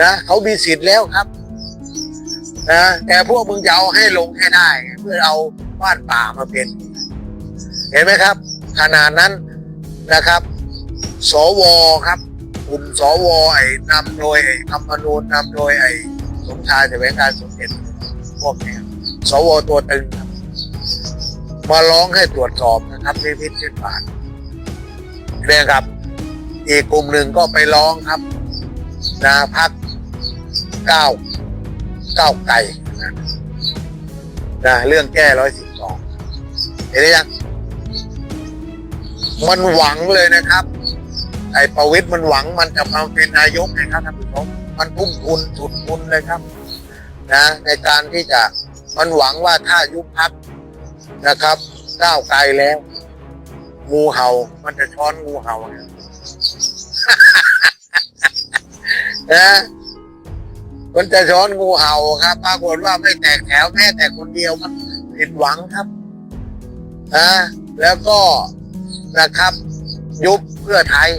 นะเขามีสิทธิ์แล้วครับนะแต่พวกมึงจะเอาให้ลงให้ได้ เพื่อเอาบ้านป่ามาเป็น เห็นไหมครับ ขนาดนั้นนะครับ สวครับกลุ่มสวไอ้นำโดยไอ้ธรรมนูญนำโดยไอ้สมชายแสวงการสมเด็จพวกเนี้ยสวตัวตึงครับมาร้องให้ตรวจสอบนะครับพิพิธขึ้นบาทเนี่ยครับ อีกกลุ่มหนึ่งก็ไปร้องครับนะพัก ก้าเก้าไก่นะนะเรื่องแก้ร้อยสิบสองเห็นไหมยังมันหวังเลยนะครับ ไอ้ประวิตรมันหวังมันจะมาเป็นนายกนะครับท่านผู้ชมมันทุ่มทุนสุดทุนเลยครับ นะ ในการที่จะมันหวังว่าถ้ายุบพักนะครับก้าวไกลแล้ว งูเห่า มันจะช้อนงูเห่าเนี่ยนะ มันจะช้อนงูเห่าครับ ปรากฏว่าไม่แตกแถวแม้แต่คนเดียวมันผิดหวังครับนะแล้วก็นะครับ ยุบเพื่อไทย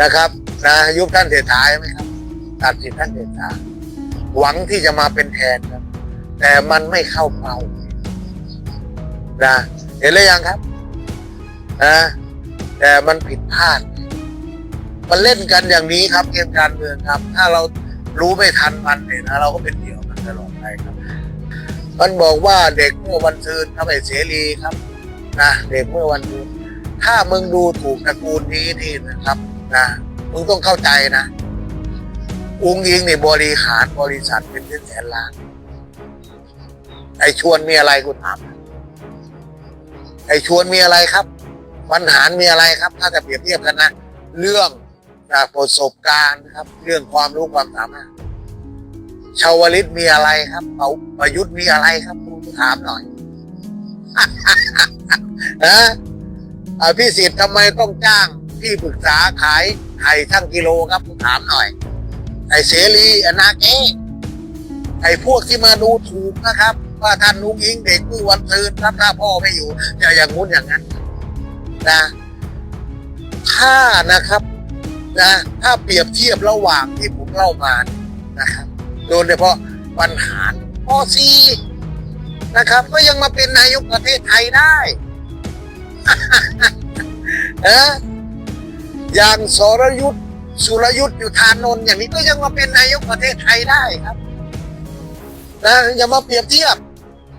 นะครับนะยุบท่านเศรษฐาใช่ไหมครับตัดสิทธิ์ท่านเศรษฐาหวังที่จะมาเป็นแทนครับ แต่มันไม่เข้าเป้านะเห็นหรือยังครับนะแต่มันผิดพลาด มันเล่นกันอย่างนี้ครับเกมการเมืองครับ ถ้าเรา รู้ไม่ทันมันเนี่ยนะเราก็เป็นเหยื่อมันตลอดไปครับ มันบอกว่าเด็กเมื่อวันซืนทำไมเสรีครับนะเด็กเมื่อวันซืนถ้ามึงดูถูกตระกูลนี้นี่นะครับนะมึงต้องเข้าใจนะอุ้งยิงเนี่ยบริหารบริษัทเป็นแสนล้านไอชวนมีอะไรกูถามไอชวนมีอะไรครับปัญหามีอะไรครับ ถ้าจะเปรียบเทียบกันนะ เรื่อง นะประสบการณ์นะครับ เรื่องความรู้ความสามารถชาวลิตมีอะไรครับเอาประยุทธ์มีอะไรครับคุณถามหน่อยนะพี่สิทธิ์ทำไมต้องจ้างที่ปรึกษาขายไข่ทั้งกิโลครับคุณถามหน่อยไอเสรีอนาเกไอพวกที่มาดูถูกนะครับ ว่าท่านนุ้งยิงเด็กมือวันซืนครับถ้าพ่อไม่อยู่จะอย่างงู้นอย่างนั้นนะถ้านะครับ นะถ้าเปรียบเทียบระหว่างที่ผมเล่ามานะครับโดยเฉพาะปัญหาปอซีนะครับ ก็ยังมาเป็นนายกประเทศไทยได้นะอย่างสรยุทธ์สุรยุทธ์อยู่ทานนท์อย่างนี้ก็ยังมาเป็นนายกประเทศไทยได้ครับนะอย่ามาเปรียบเทียบ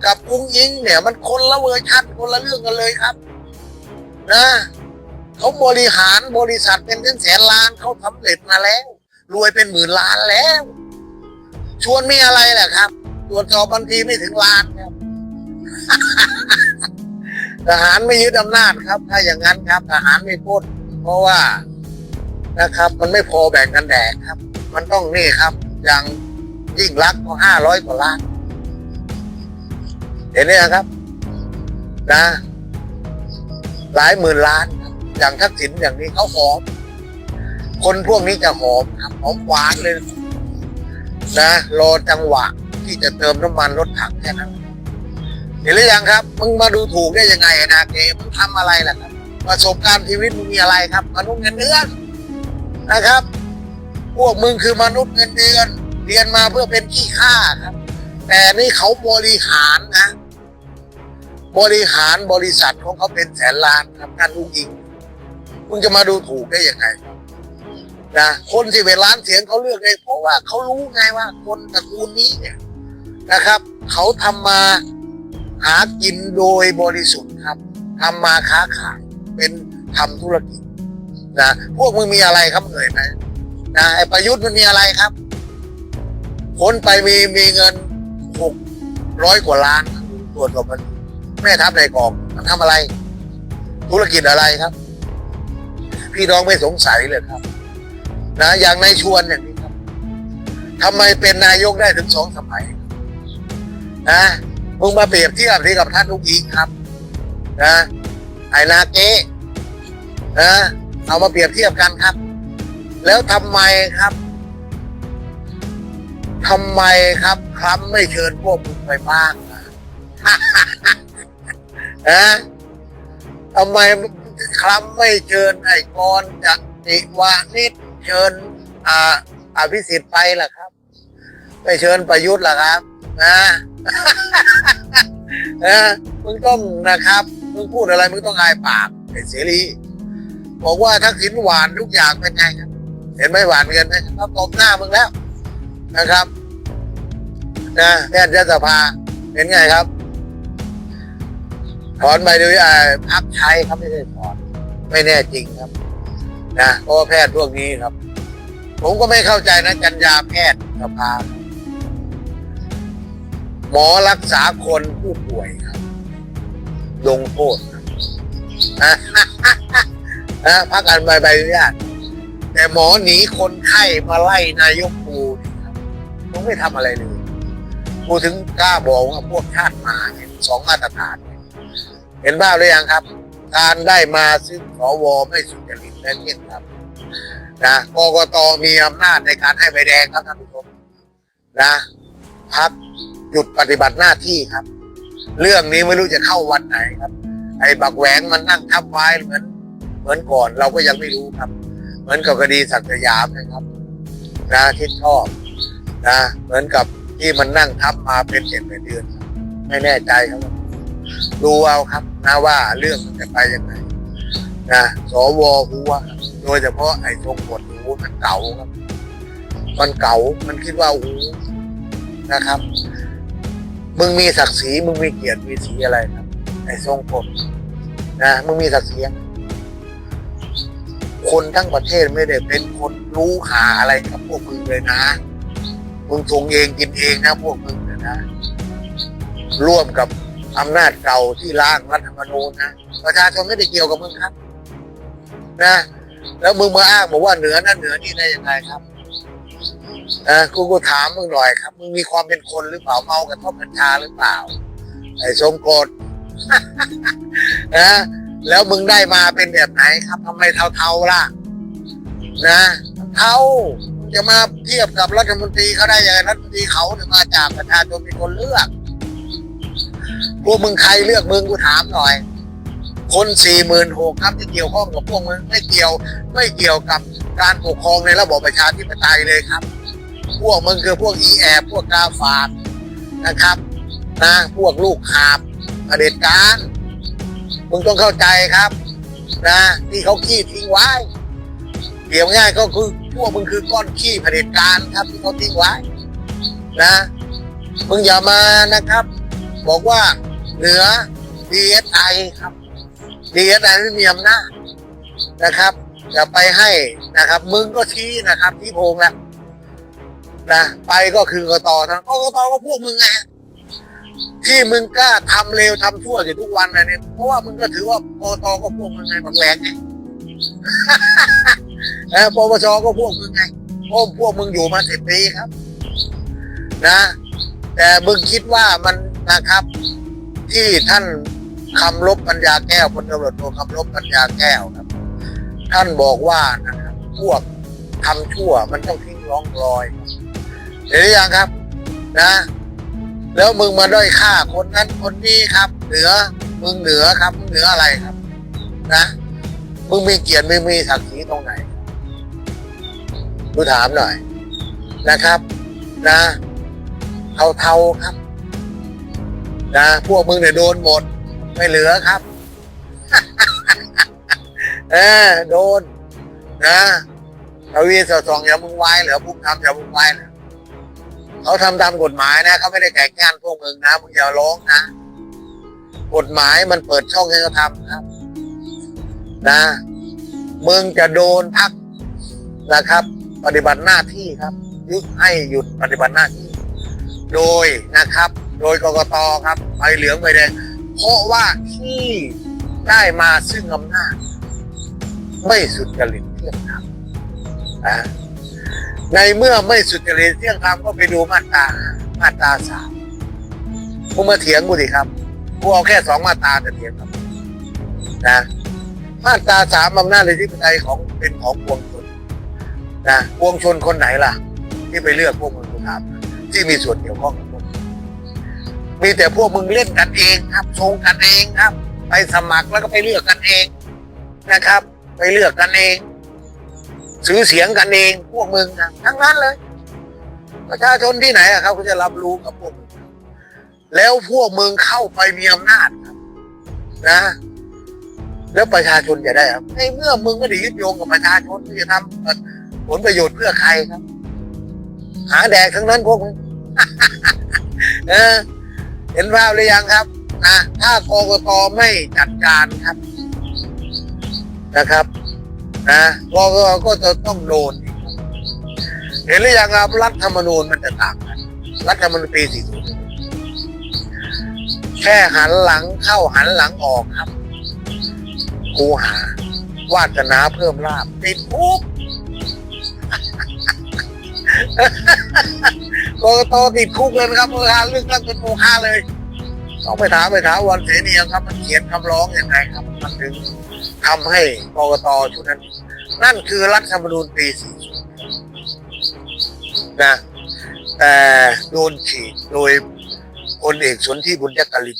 กับอุ้งยิงเนี่ย มันคนละเวอร์ชันคนละเรื่องกันเลยครับ นะ เขาบริหารบริษัทเป็นแสนล้านเขาสำเร็จมาแล้ว รวยเป็นหมื่นล้านแล้ว ชวนมีอะไรแหละครับตรวจสอบบัญชีไม่ถึงล้านครับทหารไม่ยึดอำนาจครับ ถ้าอย่างนั้นครับ ทหารไม่ปล้นเพราะว่านะครับ มันไม่พอแบ่งกันแดกครับ มันต้องนี่ครับ อย่างยิ่งรักก็ห้าร้อยกว่าล้าน เห็นไหมครับ นะ หลายหมื่นล้าน อย่างทักษิณอย่างนี้เขาหอม คนพวกนี้จะหอมครับหอมหวานเลย นะรอจังหวะที่จะเติมน้ำมันรถถังแค่นั้นเห็นหรือยังครับมึงมาดูถูกได้ยังไงนะเกมึงทำอะไรล่ะครับประสบการณ์ชีวิตมึงมีอะไรครับ มนุษย์เงินเดือนนะครับ พวกมึงคือมนุษย์เงินเดือน เรียนมาเพื่อเป็นขี้ข้าครับ แต่นี่เขาบริหารนะ บริหารบริษัทของเขาเป็นแสนล้านครับท่านลูกยิง มึงจะมาดูถูกได้ยังไงนะคนสิบเอ็ดล้านเสียงเขาเลือกเลยเพราะว่าเขารู้ไงว่า คนตระกูลนี้เนี่ยนะครับ เขาทำมาหากินโดยบริสุทธิ์ครับทำมาค้าขายเป็นทำธุรกิจนะพวกมึงมีอะไรครับเหนื่อยไหมนะไอประยุทธ์มันมีอะไรครับคนไปมีมีเงินหกร้อยกว่าล้านตรวจสอบมันแม่ทัพในกองมันทำอะไร ธุรกิจอะไรครับ พี่น้องไม่สงสัยเลยครับ นะอย่างในายชวนอย่างนี้ครับทำไมเป็นนายกได้ถึงสองสมัย นะมึงมาเปรียบเทียบที่กับท่านลูกอีกครับ นะไอ้นาเก้นะเอามาเปรียบเทียบกันครับ แล้วทำไมครับทำไมครับคล้ำไม่เชิญพวกมึงไปบ้างนะทำไม คล้ำไม่เชิญไอ้กรจากติวานิชเชิญอ่าอภิสิทธิ์ไปล่ะครับไปเชิญประยุทธ์ล่ะครับนะนะมึงต้องนะครับมึงพูดอะไรมึงต้องอายปากไอ้เสรีบอกว่าทักษิณหวานทุกอย่างเป็นไงครับ เห็นไหมหวานเงินไหมเขาตบหน้ามึงแล้วนะครับนะแพทยสภาเห็นไงครับ ถอนไปโดยอ่าพักใช้ครับไม่ได้ถอน ไม่แน่จริงครับนะเพราะว่าแพทย์พวกนี้ครับ ผมก็ไม่เข้าใจนะจัญญาแพทย์สภาหมอรักษาคนผู้ป่วยครับลงโทษนะนะพักอันใบใบอนุญาตแต่หมอหนีคนไข้มาไล่นายกปูนี่ครับผมไม่ทำอะไรเลยกูถึงกล้าบอกว่าพวกชาติมาเนี่ยสองมาตรฐาน เห็นบ้าหรือยังครับ การได้มาซึ่งสวไม่สุจริตแนั่นเองครับนะกกตมีอำนาจในการให้ใบแดงครับท่านผู้ชมนะพักหยุดปฏิบัติหน้าที่ครับ เรื่องนี้ไม่รู้จะเข้าวันไหนครับ ไอ้บักแหวงมันนั่งทับไว้เหมือน เหมือนก่อนเราก็ยังไม่รู้ครับ เหมือนกับคดีศักดิ์สยามนะครับ นะที่ชอบนะเหมือนกับที่มันนั่งทับมาเป็นเดือนเป็นเดือน ไม่แน่ใจครับ ดูเอาครับนะว่าเรื่องมันจะไปยังไงนะสวหัวโดยเฉพาะไอ้ทรงกฎหูมันเก่าครับ มันเก่ามันคิดว่าหูนะครับ มึงมีศักดิ์ศรีมึงมีเกียรติมีสีอะไรครับ ไอ้ทรงกฎนะมึงมีศักดิ์ศรีคนทั้งประเทศไม่ได้เป็นคนรู้หาอะไรกับพวกมึงเลยนะมึงทงเองกินเองนะพวกมึงนะร่วมกับ อำนาจเก่าที่ร่างรัฐธรรมนูญนะประชาชนไม่ได้เกี่ยวกับมึงครับ นะ แล้วมึงมาอ้างบอกว่าเหนือนั่นเหนือนี่ได้ยังไงครับอะกูกูถามมึงหน่อยครับ มึงมีความเป็นคนหรือเปล่าเมากับท่อกัญชาหรือเปล่า ไอ้สมกฎนะแล้วมึงได้มาเป็นแบบไหนครับทำไมเทาๆล่ะ นะเทาจะมาเทียบกับรัฐมนตรีเขาได้ยังไงรัฐมนตรีเขาเนี่ยมาจากประชาชนเป็นคนเลือก วกมึงใครเลือกมึงกูถามหน่อย คนสี่หมื่นหกครับที่เกี่ยวข้องกับพวกมึงไม่เกี่ยว ไม่เกี่ยวกับการปกครองในระบอบประชาธิปไตยเลยครับ พวกมึงคือพวกอีแอบพวกกาฝากนะครับนะพวกลูกหาบเผด็จการมึงต้องเข้าใจครับนะที่เขาขี้ทิ้งไว้เดี๋ยวง่ายก็คือพวกมึงคือก้อนขี้เผด็จการครับที่เขาทิ้งไว้นะมึงอย่ามานะครับ บอกว่า เหนือ DSI ครับ DSI ไม่มีอำนาจนะครับจะไปให้นะครับ มึงก็ชี้นะครับที่โพงแล้วนะไปก็คือกตทั้งกตก็พวกมึงไงที่มึงกล้าทำเลวทำชั่วอยู่ทุกวันนะเนี่ยเพราะว่ามึงก็ถือว่ากตก็พวกมึงไงบักแหวงไงเออปปชก็พวกมึงไงเพราะพวกมึงอยู่มาสิบปีครับ นะ แต่มึงคิดว่ามันนะครับ ที่ท่านคำลบปัญญาแก้วพลตำรวจโทคำลบปัญญาแก้วครับ ท่านบอกว่านะครับพวกทำชั่วมันต้องทิ้งร่องรอยเห็นหรือยังครับ นะ แล้วมึงมาด้อยค่าคนนั้นคนนี้ครับ เหนือมึงเหนือครับมึงเหนืออะไรครับ นะมึงมีเกียรติมึงมีศักดิ์ศรีตรงไหนกูถามหน่อยนะครับ นะเทาๆครับ นะพวกมึงเนี่ยโดนหมด ไม่เหลือครับ เออโดน นะทวีสอดส่องอย่ามึงไว้เหรอพุ่งทำอย่ามึงไว้เหรอเขาทำตามกฎหมายนะเขาไม่ได้แข่งงานพวกมึงนะมึงอย่าร้องนะกฎหมายมันเปิดช่องให้เขาทำครับ นะมึงจะโดนพักนะครับ ปฏิบัติหน้าที่ครับยุให้หยุดปฏิบัติหน้าที่ โดยนะครับ โดยกกตครับใบเหลืองใบแดงเพราะว่าที่ได้มาซึ่งอำนาจ ไม่สุจริตเที่ยงธรรมในเมื่อไม่สุจริตเที่ยงธรรมก็ไปดูมาตรามาตราสามมึงมาเถียงกูดิครับกูเอาแค่สองมาตราจะเถียงครับนะมาตราสามอำนาจในที่ปไตยของเป็นของปวงชนนะปวงชนคนไหนล่ะ ที่ไปเลือกพวกมึงกูถามที่มีส่วนเกี่ยวข้อง มีแต่พวกมึงเล่นกันเองครับชงกันเองครับ ไปสมัครแล้วก็ไปเลือกกันเองนะครับ ไปเลือกกันเองซื้อเสียงกันเองพวกมึงนะทั้งนั้นเลย ประชาชนที่ไหนครับเขาจะรับรู้กับพวกมึงแล้วพวกมึงเข้าไปมีอำนาจครับนะ แล้วประชาชนจะได้ครับในเมื่อมึงไม่ได้ยึดโยงกับประชาชนมึงจะทำผลประโยชน์เพื่อใครครับ หาแดกทั้งนั้นพวกมึง เออ เห็นภาพหรือยังครับนะถ้ากกตไม่จัดการครับ นะครับ นะกกตก็จะต้องโดน เห็นหรือยังครับรัฐธรรมนูญมันจะต่างกัน รัฐธรรมนูญปี40แค่หันหลังเข้าหันหลังออกครับคูหาวาสนาเพิ่มลาบติดคุก กรกตติดคุกเลยนะครับเมื่อหาเรื่องตั้งเป็นโมฆะเลย ต้องไปถามไปถามวันเสนียครับ มันเขียนคำร้องอยังไงครับ มันถึงทำให้กรกตชุดนั้น นั่นคือรัฐธรรมนูญปี40นะแต่โดนฉีดโดยพลเอกสนธิบุญยกลิน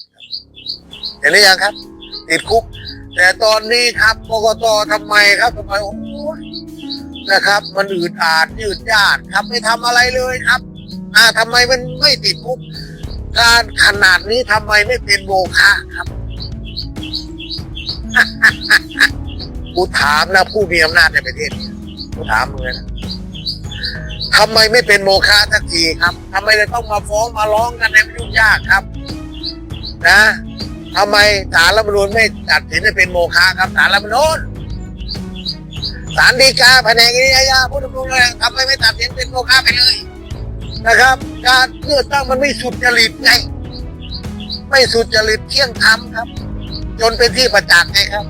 เห็นหรือยังครับ ติดคุก แต่ตอนนี้ครับกกตทำไมครับทำไมโอ้นะครับ มันอืดอาดยืดยาดครับไม่ทำอะไรเลยครับ อ่าทำไมมันไม่ติดคุกการขนาดนี้ทำไมไม่เป็นโมฆะครับ กูถามนะผู้มีอำนาจในประเทศกูถามมึงนะทำไมไม่เป็นโมฆะสักทีครับทำไมเลยต้องมาฟ้องมาร้องกันในยุ่งยากครับ นะทำไมศาลรัฐธรรมนูญไม่ตัดสินให้เป็นโมฆะครับศาลรัฐธรรมนูญศาลฎีกาแผนกนิยายาผู้ดำรงตำแหน่งทำไมไม่ตัดสินเป็นโมฆะไปเลย นะครับ การเลือกตั้งมันไม่สุดจริตไง ไม่สุดจริตเที่ยงธรรมครับ จนเป็นที่ประจักษ์ไงครับ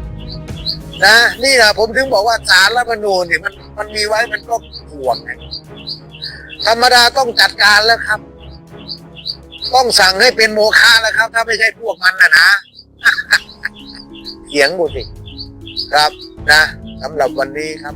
นะนี่แหละผมถึงบอกว่าสารรัฐมนูญเนี่ยมันมันมีไว้มันก็ห่วงไงธรรมดาต้องจัดการแล้วครับ ต้องสั่งให้เป็นโมฆะแล้วครับ ถ้าไม่ใช่พวกมันนะนะเสียงบุสิครับนะสำหรับวันนี้ครับ